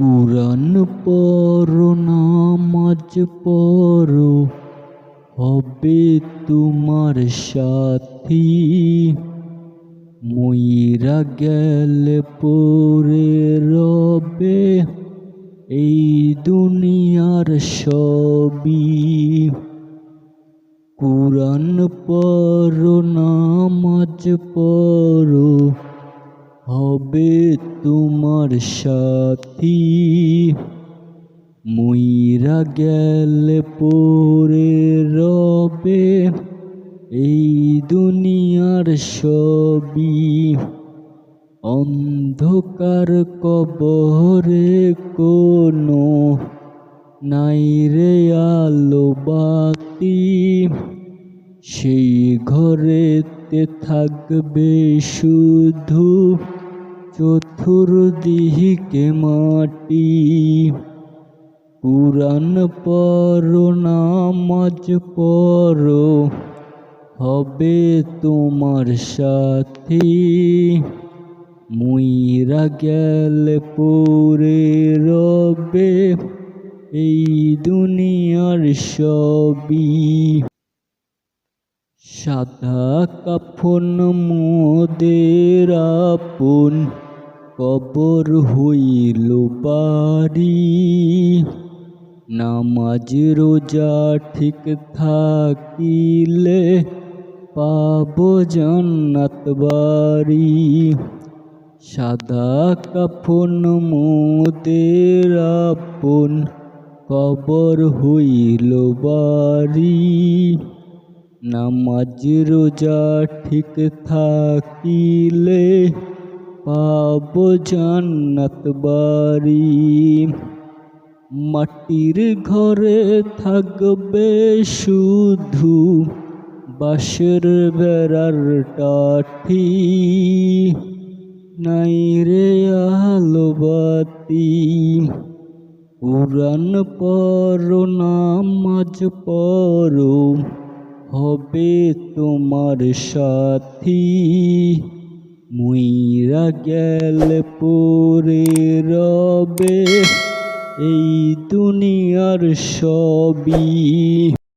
কুরআন পড়ো, নামাজ পড়ো, হবে তোমার সাথী। মইরা গেলে পরে রবে, এই দুনিয়ার সবই। কুরআন পড়ো, নামাজ পড়ো হবে তোমার সাথী। মইরা গেলে পরে রবে এই দুনিয়ার সবই অন্ধকার কবরে কোনো নাই রে আলো বাতি। সেই ঘরেতে থাকবে শুধু চতুর্দিকে মাটি। কুরআন পর নামাজ পর হবে তোমার সাথী। মুইরা গেলে পরে রবে, এই দুনিয়ার সবই। সাদা কাফন মোদের আপন কবর হইল বাড়ি। নামাজ, রোজা ঠিক থাকিলে পাব জান্নাত বাড়ি। সাদা কাফন মোদের আপন কবর হইল বাড়ি। নামাজ, রোজা ঠিক থাকিলে পাব জান্নাত বাড়ি মাটির ঘরে থাকবে শুধু বাঁশের বেড়ার টাঠি নাই রে আলো বাতি কুরআন পড়ো নামাজ পড়ো হবে তোমার সাথী মুইরা গেল পরে রবে এই দুনিয়ার সবই